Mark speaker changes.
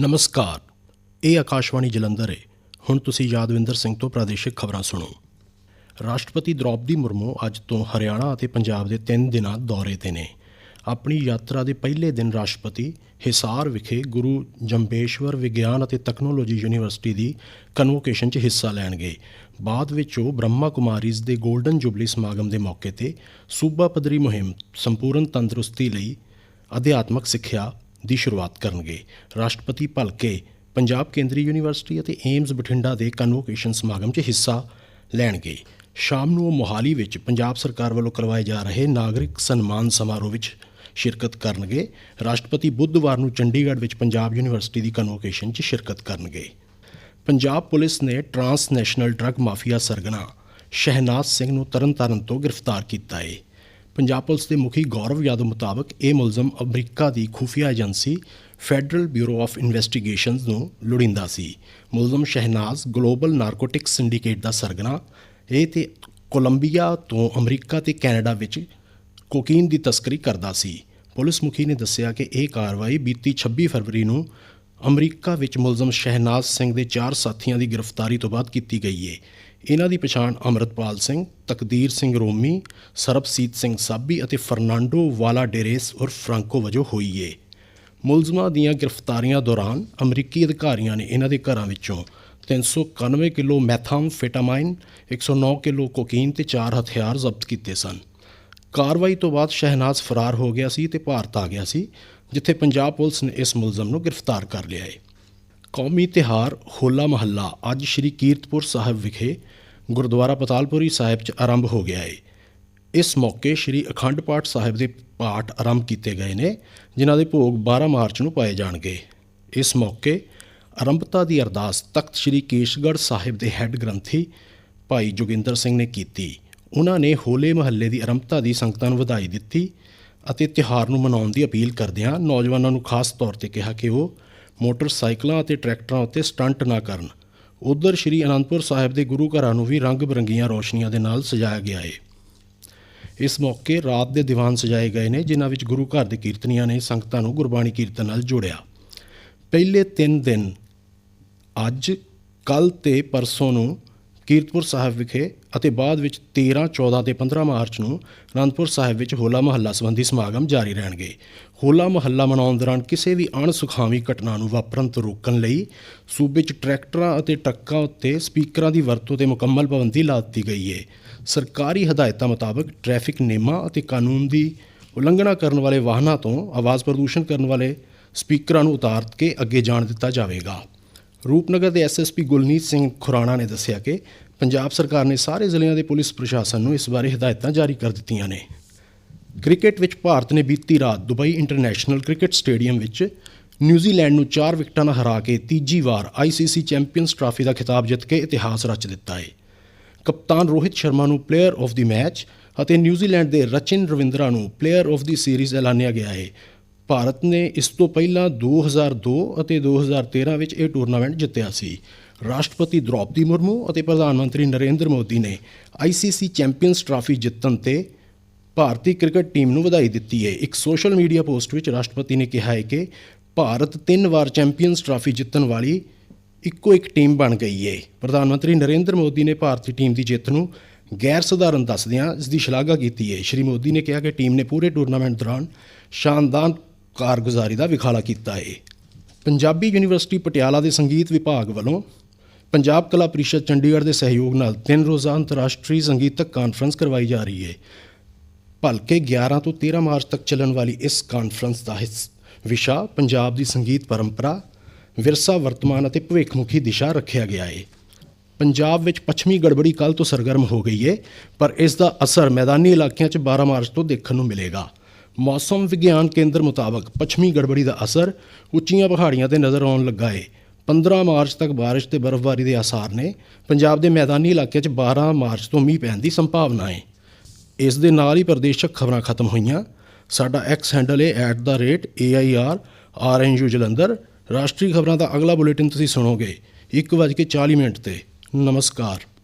Speaker 1: ਨਮਸਕਾਰ। ਇਹ ਆਕਾਸ਼ਵਾਣੀ ਜਲੰਧਰ ਹੈ ਹੁਣ ਤੁਸੀਂ ਯਾਦਵਿੰਦਰ ਸਿੰਘ ਤੋਂ ਪ੍ਰਾਦੇਸ਼ਿਕ ਖਬਰਾਂ ਸੁਣੋ। ਰਾਸ਼ਟਰਪਤੀ ਦ੍ਰੌਪਦੀ ਮੁਰਮੂ ਅੱਜ ਤੋਂ ਹਰਿਆਣਾ ਅਤੇ ਪੰਜਾਬ ਦੇ 3 ਦਿਨਾਂ ਦੌਰੇ ਤੇ ਨੇ। ਆਪਣੀ ਯਾਤਰਾ ਦੇ ਪਹਿਲੇ ਦਿਨ ਰਾਸ਼ਟਰਪਤੀ ਹਿਸਾਰ ਵਿਖੇ ਗੁਰੂ ਜੰਬੇਸ਼ਵਰ ਵਿਗਿਆਨ ਅਤੇ ਤਕਨਾਲੋਜੀ ਯੂਨੀਵਰਸਿਟੀ ਦੀ ਕਨਵੋਕੇਸ਼ਨ 'ਚ ਹਿੱਸਾ ਲੈਣਗੇ। ਬਾਅਦ ਵਿੱਚ ਉਹ ਬ੍ਰਹਮਾ ਕੁਮਾਰੀਜ਼ ਦੇ 골ਡਨ ਜੁਬਲੀ ਸਮਾਗਮ ਦੇ ਮੌਕੇ ਤੇ ਸੂਬਾ ਪੱਧਰੀ ਮੁਹਿੰਮ ਸੰਪੂਰਨ ਤੰਦਰੁਸਤੀ ਲਈ ਅਧਿਆਤਮਕ ਸਿੱਖਿਆ ਦੀ ਸ਼ੁਰੂਆਤ ਕਰਨਗੇ। ਰਾਸ਼ਟਰਪਤੀ ਭਲਕੇ ਪੰਜਾਬ ਕੇਂਦਰੀ ਯੂਨੀਵਰਸਿਟੀ ਅਤੇ ਏਮਜ਼ ਬਠਿੰਡਾ ਦੇ ਕਨਵੋਕੇਸ਼ਨ ਸਮਾਗਮ 'ਚ ਹਿੱਸਾ ਲੈਣਗੇ। ਸ਼ਾਮ ਨੂੰ ਉਹ ਮੋਹਾਲੀ ਵਿੱਚ ਪੰਜਾਬ ਸਰਕਾਰ ਵੱਲੋਂ ਕਰਵਾਏ ਜਾ ਰਹੇ ਨਾਗਰਿਕ ਸਨਮਾਨ ਸਮਾਰੋਹ ਵਿੱਚ ਸ਼ਿਰਕਤ ਕਰਨਗੇ। ਰਾਸ਼ਟਰਪਤੀ ਬੁੱਧਵਾਰ ਨੂੰ ਚੰਡੀਗੜ੍ਹ ਵਿੱਚ ਪੰਜਾਬ ਯੂਨੀਵਰਸਿਟੀ ਦੀ ਕਨਵੋਕੇਸ਼ਨ 'ਚ ਸ਼ਿਰਕਤ ਕਰਨਗੇ। ਪੰਜਾਬ ਪੁਲਿਸ ਨੇ ਟਰਾਂਸਨੈਸ਼ਨਲ ਡਰੱਗ ਮਾਫੀਆ ਸਰਗਨਾ ਸ਼ਹਿਨਾਜ਼ ਸਿੰਘ ਨੂੰ ਤਰਨਤਾਰਨ ਤੋਂ ਗ੍ਰਿਫਤਾਰ ਕੀਤਾ ਹੈ ਪੰਜਾਬ ਪੁਲਿਸ ਦੇ ਮੁਖੀ ਗੌਰਵ ਯਾਦਵ ਮੁਤਾਬਕ ਇਹ ਮੁਲਜ਼ਮ ਅਮਰੀਕਾ ਦੀ ਖੁਫੀਆ agency federal bureau of investigations ਨੂੰ ਲੋੜੀਂਦਾ ਸੀ। ਮੁਲਜ਼ਮ ਸ਼ਹਿਨਾਜ਼ ਗਲੋਬਲ ਨਾਰਕੋਟਿਕਸ ਸਿੰਡੀਕੇਟ ਦਾ ਸਰਗਨਾ। ਇਹ ਤੇ ਕੋਲੰਬੀਆ ਤੋਂ ਅਮਰੀਕਾ ਤੇ ਕੈਨੇਡਾ ਵਿੱਚ ਕੋਕੀਨ ਦੀ ਤਸਕਰੀ ਕਰਦਾ ਸੀ। ਪੁਲਿਸ ਮੁਖੀ ਨੇ ਦੱਸਿਆ ਕਿ ਇਹ ਕਾਰਵਾਈ ਬੀਤੀ 26 ਫਰਵਰੀ ਨੂੰ ਅਮਰੀਕਾ ਵਿੱਚ ਮੁਲਜ਼ਮ ਸ਼ਹਿਨਾਜ਼ ਸਿੰਘ ਦੇ ਚਾਰ ਸਾਥੀਆਂ ਦੀ ਗ੍ਰਿਫਤਾਰੀ ਤੋਂ ਬਾਅਦ ਕੀਤੀ ਗਈ ਹੈ ਇਹਨਾਂ ਦੀ ਪਛਾਣ ਅਮਰਤਪਾਲ ਸਿੰਘ, ਤਕਦੀਰ ਸਿੰਘ ਰੋਮੀ, ਸਰਬਸੀਤ ਸਿੰਘ ਸਾਬੀ ਅਤੇ ਫਰਨਾਂਡੋ ਵਾਲਾ ਡੇਰੇਸ ਉਰਫ ਫ੍ਰਾਂਕੋ ਵਜੋਂ ਹੋਈ ਏ। ਮੁਲਜ਼ਮਾਂ ਦੀਆਂ ਗ੍ਰਿਫਤਾਰੀਆਂ ਦੌਰਾਨ ਅਮਰੀਕੀ ਅਧਿਕਾਰੀਆਂ ਨੇ ਇਹਨਾਂ ਦੇ ਘਰਾਂ ਵਿੱਚੋਂ 391 ਕਿਲੋ ਮੈਥਾਮਫੈਟਾਮਾਈਨ 109 ਕਿਲੋ ਕੋਕੀਨ ਤੇ ਚਾਰ ਹਥਿਆਰ ਜ਼ਬਤ ਕੀਤੇ ਸਨ। ਕਾਰਵਾਈ ਤੋਂ ਬਾਅਦ ਸ਼ਹਿਨਾਜ਼ ਫਰਾਰ ਹੋ ਗਿਆ ਸੀ ਤੇ ਭਾਰਤ ਆ ਗਿਆ ਸੀ, ਜਿੱਥੇ ਪੰਜਾਬ ਪੁਲਿਸ ਨੇ ਇਸ ਮੁਲਜ਼ਮ ਨੂੰ ਗ੍ਰਿਫਤਾਰ ਕਰ ਲਿਆ ਹੈ ਕੌਮੀ ਤਿਹਾਰ ਹੋਲਾ ਮਹੱਲਾ ਅੱਜ ਸ੍ਰੀ ਕੀਰਤਪੁਰ ਸਾਹਿਬ ਵਿਖੇ ਗੁਰਦੁਆਰਾ ਪਤਾਲਪੁਰੀ ਸਾਹਿਬ 'ਚ ਆਰੰਭ ਹੋ ਗਿਆ ਹੈ ਇਸ ਮੌਕੇ ਸ੍ਰੀ ਅਖੰਡ ਪਾਠ ਸਾਹਿਬ ਦੇ ਪਾਠ ਆਰੰਭ ਕੀਤੇ ਗਏ ਨੇ, ਜਿਨ੍ਹਾਂ ਦੇ ਭੋਗ 12 ਮਾਰਚ ਨੂੰ ਪਾਏ ਜਾਣਗੇ। ਇਸ ਮੌਕੇ ਆਰੰਭਤਾ ਦੀ ਅਰਦਾਸ ਤਖਤ ਸ੍ਰੀ ਕੇਸ਼ਗੜ੍ਹ ਸਾਹਿਬ ਦੇ ਹੈੱਡ ਗ੍ਰੰਥੀ ਭਾਈ ਜੋਗਿੰਦਰ ਸਿੰਘ ਨੇ ਕੀਤੀ। ਉਹਨਾਂ ਨੇ ਹੋਲੇ ਮਹੱਲੇ ਦੀ ਆਰੰਭਤਾ ਦੀ ਸੰਗਤਾਂ ਨੂੰ ਵਧਾਈ ਦਿੱਤੀ ਅਤੇ ਤਿਉਹਾਰ ਨੂੰ ਮਨਾਉਣ ਦੀ ਅਪੀਲ ਕਰਦਿਆਂ ਨੌਜਵਾਨਾਂ ਨੂੰ ਖਾਸ ਤੌਰ ਤੇ ਕਿਹਾ ਕਿ ਉਹ ਮੋਟਰਸਾਈਕਲਾਂ ਅਤੇ ਟਰੈਕਟਰਾਂ ਉੱਤੇ ਸਟੰਟ ਨਾ ਕਰਨ। ਉਧਰ ਸ੍ਰੀ ਅਨੰਦਪੁਰ ਸਾਹਿਬ ਦੇ ਗੁਰੂ ਘਰਾਂ ਨੂੰ ਵੀ ਰੰਗ ਬਰੰਗੀਆਂ ਰੌਸ਼ਨੀਆਂ ਦੇ ਨਾਲ ਸਜਾਇਆ ਗਿਆ ਹੈ ਇਸ ਮੌਕੇ ਰਾਤ ਦੇ ਦੀਵਾਨ ਸਜਾਏ ਗਏ ਨੇ, ਜਿਨ੍ਹਾਂ ਵਿੱਚ ਗੁਰੂ ਘਰ ਦੇ ਕੀਰਤਨੀਆਂ ਨੇ ਸੰਗਤਾਂ ਨੂੰ ਗੁਰਬਾਣੀ ਕੀਰਤਨ ਨਾਲ ਜੋੜਿਆ। ਪਹਿਲੇ 3 ਦਿਨ ਅੱਜ ਕੱਲ ਤੇ ਪਰਸੋਂ ਨੂੰ ਕੀਰਤਪੁਰ ਸਾਹਿਬ ਵਿਖੇ ਅਤੇ ਬਾਅਦ ਵਿੱਚ 13, 14 ਤੇ 15 ਮਾਰਚ ਨੂੰ ਅਨੰਦਪੁਰ ਸਾਹਿਬ ਵਿੱਚ ਹੋਲਾ ਮਹੱਲਾ ਸੰਬੰਧੀ ਸਮਾਗਮ ਜਾਰੀ ਰਹਿਣਗੇ। ਹੋਲਾ ਮਹੱਲਾ ਮਨਾਉਣ ਦੌਰਾਨ ਕਿਸੇ ਵੀ ਅਣਸੁਖਾਵੀ ਘਟਨਾ ਨੂੰ ਵਾਪਰਨ ਤੋਂ ਰੋਕਣ ਲਈ ਸੂਬੇ 'ਚ ਟਰੈਕਟਰਾਂ ਅਤੇ ਟਰੱਕਾਂ ਉੱਤੇ ਸਪੀਕਰਾਂ ਦੀ ਵਰਤੋਂ ਤੇ ਮੁਕੰਮਲ ਪਾਬੰਦੀ ਲਾ ਦਿੱਤੀ ਗਈ ਹੈ ਸਰਕਾਰੀ ਹਦਾਇਤਾਂ ਮੁਤਾਬਕ ਟ੍ਰੈਫਿਕ ਨਿਯਮਾਂ ਅਤੇ ਕਾਨੂੰਨ ਦੀ ਉਲੰਘਣਾ ਕਰਨ ਵਾਲੇ ਵਾਹਨਾਂ ਤੋਂ ਆਵਾਜ਼ ਪ੍ਰਦੂਸ਼ਣ ਕਰਨ ਵਾਲੇ ਸਪੀਕਰਾਂ ਨੂੰ ਉਤਾਰ ਕੇ ਅੱਗੇ ਜਾਣ ਦਿੱਤਾ ਜਾਵੇਗਾ। ਰੂਪਨਗਰ ਦੇ ਐਸਐਸਪੀ ਗੁਲਨੀਤ ਸਿੰਘ ਖੁਰਾਣਾ ਨੇ ਦੱਸਿਆ ਕਿ ਪੰਜਾਬ ਸਰਕਾਰ ਨੇ ਸਾਰੇ ਜ਼ਿਲ੍ਹਿਆਂ ਦੇ ਪੁਲਿਸ ਪ੍ਰਸ਼ਾਸਨ ਨੂੰ ਇਸ ਬਾਰੇ ਹਦਾਇਤਾਂ ਜਾਰੀ ਕਰ ਦਿੱਤੀਆਂ ਨੇ। ਕ੍ਰਿਕਟ ਵਿੱਚ ਭਾਰਤ ਨੇ ਬੀਤੀ ਰਾਤ ਦੁਬਈ ਇੰਟਰਨੈਸ਼ਨਲ ਕ੍ਰਿਕਟ ਸਟੇਡੀਅਮ ਵਿੱਚ ਨਿਊਜ਼ੀਲੈਂਡ ਨੂੰ 4 ਵਿਕਟਾਂ ਨਾਲ ਹਰਾ ਕੇ ਤੀਜੀ ਵਾਰ ਆਈਸੀਸੀ ਚੈਂਪੀਅਨਸ ਟਰਾਫੀ ਦਾ ਖਿਤਾਬ ਜਿੱਤ ਕੇ ਇਤਿਹਾਸ ਰਚ ਦਿੱਤਾ ਹੈ ਕਪਤਾਨ ਰੋਹਿਤ ਸ਼ਰਮਾ ਨੂੰ ਪਲੇਅਰ ਆਫ ਦੀ ਮੈਚ ਅਤੇ ਨਿਊਜ਼ੀਲੈਂਡ ਦੇ ਰਚਿਨ ਰਵਿੰਦਰਾ ਨੂੰ ਪਲੇਅਰ ਆਫ ਦੀ ਸੀਰੀਜ਼ ਐਲਾਨਿਆ ਗਿਆ ਹੈ ਭਾਰਤ ਨੇ ਇਸ ਤੋਂ ਪਹਿਲਾਂ 2002 ਅਤੇ 2013 ਵਿੱਚ ਇਹ ਟੂਰਨਾਮੈਂਟ ਜਿੱਤਿਆ ਸੀ। ਰਾਸ਼ਟਰਪਤੀ ਦ੍ਰੋਪਦੀ ਮੁਰਮੂ ਅਤੇ ਪ੍ਰਧਾਨ ਮੰਤਰੀ ਨਰਿੰਦਰ ਮੋਦੀ ਨੇ ਆਈਸੀਸੀ ਚੈਂਪੀਅਨਸ ਟਰਾਫੀ ਜਿੱਤਣ ਤੇ ਭਾਰਤੀ ਕ੍ਰਿਕਟ ਟੀਮ ਨੂੰ ਵਧਾਈ ਦਿੱਤੀ ਹੈ। ਇੱਕ ਸੋਸ਼ਲ ਮੀਡੀਆ ਪੋਸਟ ਵਿੱਚ ਰਾਸ਼ਟਰਪਤੀ ਨੇ ਕਿਹਾ ਹੈ ਕਿ ਭਾਰਤ ਤਿੰਨ ਵਾਰ ਚੈਂਪੀਅਨਸ ਟਰਾਫੀ ਜਿੱਤਣ ਵਾਲੀ ਇੱਕੋ ਇੱਕ ਟੀਮ ਬਣ ਗਈ ਹੈ। ਪ੍ਰਧਾਨ ਮੰਤਰੀ ਨਰਿੰਦਰ ਮੋਦੀ ਨੇ ਭਾਰਤੀ ਟੀਮ ਦੀ ਜਿੱਤ ਨੂੰ ਗੈਰ ਸਧਾਰਨ ਦੱਸਦਿਆਂ ਇਸ ਦੀ ਸ਼ਲਾਘਾ ਕੀਤੀ ਹੈ। ਸ਼੍ਰੀ ਮੋਦੀ ਨੇ ਕਿਹਾ ਕਿ ਟੀਮ ਨੇ ਪੂਰੇ ਟੂਰਨਾਮੈਂਟ ਦੌਰਾਨ ਸ਼ਾਨਦਾਰ ਕਾਰਗੁਜ਼ਾਰੀ ਦਾ ਵਿਖਾਲਾ ਕੀਤਾ ਹੈ ਪੰਜਾਬੀ ਯੂਨੀਵਰਸਿਟੀ ਪਟਿਆਲਾ ਦੇ ਸੰਗੀਤ ਵਿਭਾਗ ਵੱਲੋਂ ਪੰਜਾਬ ਕਲਾ ਪ੍ਰੀਸ਼ਦ ਚੰਡੀਗੜ੍ਹ ਦੇ ਸਹਿਯੋਗ ਨਾਲ ਤਿੰਨ ਰੋਜ਼ਾ ਅੰਤਰਰਾਸ਼ਟਰੀ ਸੰਗੀਤਕ ਕਾਨਫਰੰਸ ਕਰਵਾਈ ਜਾ ਰਹੀ ਹੈ ਭਲਕੇ 11 ਤੋਂ 13 ਮਾਰਚ ਤੱਕ ਚੱਲਣ ਵਾਲੀ ਇਸ ਕਾਨਫਰੰਸ ਦਾ ਹਿੱਸ ਵਿਸ਼ਾ ਪੰਜਾਬ ਦੀ ਸੰਗੀਤ ਪਰੰਪਰਾ, ਵਿਰਸਾ ਵਰਤਮਾਨ ਅਤੇ ਭਵਿੱਖਮੁਖੀ ਦਿਸ਼ਾ ਰੱਖਿਆ ਗਿਆ ਹੈ ਪੰਜਾਬ ਵਿੱਚ ਪੱਛਮੀ ਗੜਬੜੀ ਕੱਲ ਤੋਂ ਸਰਗਰਮ ਹੋ ਗਈ ਹੈ ਪਰ ਇਸ ਦਾ ਅਸਰ ਮੈਦਾਨੀ ਇਲਾਕਿਆਂ 'ਚ 12 ਮਾਰਚ ਤੋਂ ਦੇਖਣ ਨੂੰ ਮਿਲੇਗਾ। ਮੌਸਮ ਵਿਗਿਆਨ ਕੇਂਦਰ ਮੁਤਾਬਕ ਪੱਛਮੀ ਗੜਬੜੀ ਦਾ ਅਸਰ ਉੱਚੀਆਂ ਪਹਾੜੀਆਂ ਤੇ ਨਜ਼ਰ ਆਉਣ ਲੱਗਾ ਏ। 15 ਮਾਰਚ ਤੱਕ ਬਾਰਿਸ਼ ਤੇ ਬਰਫ਼ਬਾਰੀ ਦੇ ਆਸਾਰ ਨੇ ਪੰਜਾਬ ਦੇ ਮੈਦਾਨੀ ਇਲਾਕਿਆਂ 'ਚ 12 ਮਾਰਚ ਤੋਂ ਮੀਂਹ ਪੈਣ ਦੀ ਸੰਭਾਵਨਾ ਏ। ਇਸ ਦੇ ਨਾਲ ਹੀ ਪ੍ਰਦੇਸ਼ਕ ਖਬਰਾਂ ਖਤਮ ਹੋਈਆਂ। ਸਾਡਾ ਐਕਸ ਹੈਂਡਲ ਹੈ @AIR ਆਰਐਨਯੂ ਜਲੰਧਰ। ਰਾਸ਼ਟਰੀ ਖਬਰਾਂ ਦਾ ਅਗਲਾ ਬੁਲੇਟਿਨ ਤੁਸੀਂ ਸੁਣੋਗੇ 1:40 ਮਿੰਟ ਤੇ। ਨਮਸਕਾਰ।